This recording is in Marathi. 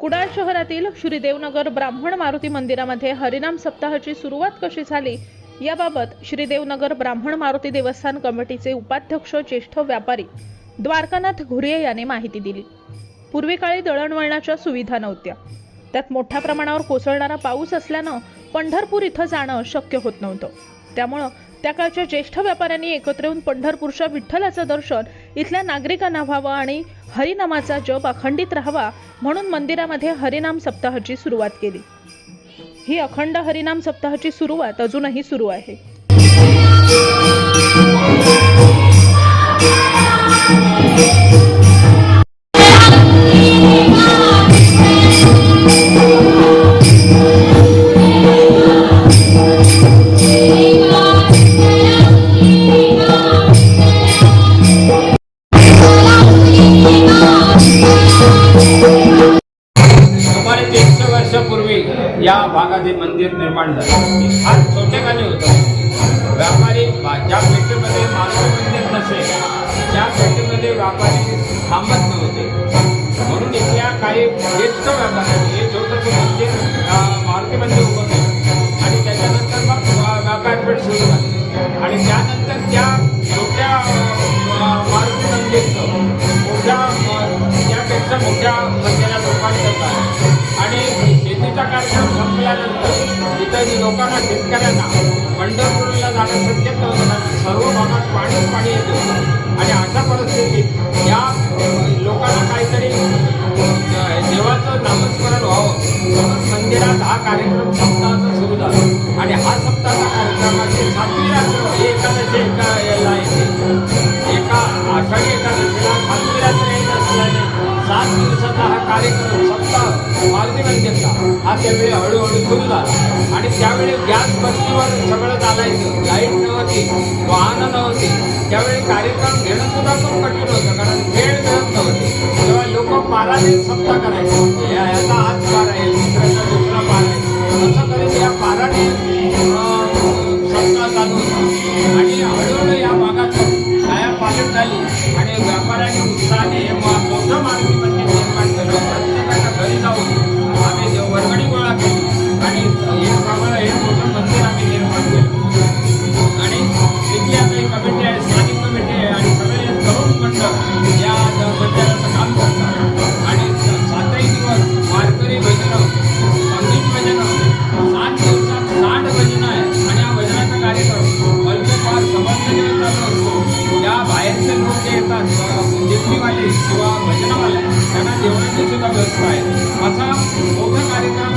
कुडाळ शहरातील श्री देवनगर ब्राह्मण मारुती मंदिरामध्ये हरिनाम सप्ताहाची सुरुवात कशी झाली? याबाबत श्री देवनगर ब्राह्मण मारुती देवस्थान कमिटीचे उपाध्यक्ष ज्येष्ठ व्यापारी द्वारकानाथ घुरिये यांनी माहिती दिली. पूर्वी काळी दळणवळणाच्या सुविधा नव्हत्या. त्यात मोठ्या प्रमाणावर कोसळणारा पाऊस असल्यानं पंढरपूर इथं जाणं शक्य होत नव्हतं. त्यामुळं त्या काळच्या ज्येष्ठ व्यापाऱ्यांनी एकत्र येऊन पंढरपूरच्या विठ्ठलाचं दर्शन इथल्या नागरिकांना व्हावं आणि हरिनामाचा जप अखंडित राहावा म्हणून मंदिरामध्ये हरिनाम सप्ताहाची सुरुवात केली. ही अखंड हरिनाम सप्ताहाची सुरुवात अजूनही सुरू आहे. वर्षापूर्वी या भागात हे मंदिर निर्माण झालं फार छोटेखानी होतं. व्यापारी ज्या पेठेमध्ये मारुती मंदिर नसेल त्या पेठेमध्ये व्यापारी थांबत नव्हते. म्हणून इथल्या काही ज्येष्ठ व्यापाऱ्यांनी हे छोटंसं मंदिर अं, मारुती मंदिर उभं केलं आणि त्याच्यानंतर मग व्यापारपेठ सुरू झाली. आणि त्यानंतर त्या शेतीचा कार्यक्रम संपल्यानंतर इथं लोकांना शेतकऱ्यांना पंढरपूरला जाणं शक्य नव्हतं सर्व भागात पाणी पाणी येत. होतं आणि अशा परिस्थितीत या लोकांना काहीतरी देवाचं नामस्मरण व्हावं. म्हणून मंदिरात हा कार्यक्रम सप्ताहाचा सुरू झाला. आणि हा सप्ताहाचा कार्यक्रमाची सातवी सात दिवसाचा हा कार्यक्रम सप्ताह मारुती घेतला हा त्यावेळी हळूहळू सुरू झाला. आणि त्यावेळी गॅस बस्तीवर सगळं चालायचं लाइट नव्हती. वाहनं नव्हती त्यावेळी कार्यक्रम घेणं सुद्धा खूप कठीण होतं कारण वेळ मिळत नव्हती तेव्हा लोक पाराने सप्ताह करायचे. याचा आज आणि व्यापाऱ्यांनी उत्साहाने हे मा- मोठं मारुती निर्माण केलं. प्रत्येकाच्या घरी जाऊन आम्ही वर्गणी गोळा केली आणि हे सगळं हे मोठं मंदिर आम्ही निर्माण केलं. आणि इथली आपली कमिटी आहे स्थानिक कमिटी आहे आणि सगळे तरुण मंडळ या अ, किंवा भजनावाले त्यांना जेवणाची सुद्धा व्यवस्था आहे. असा मोठा कार्यक्रम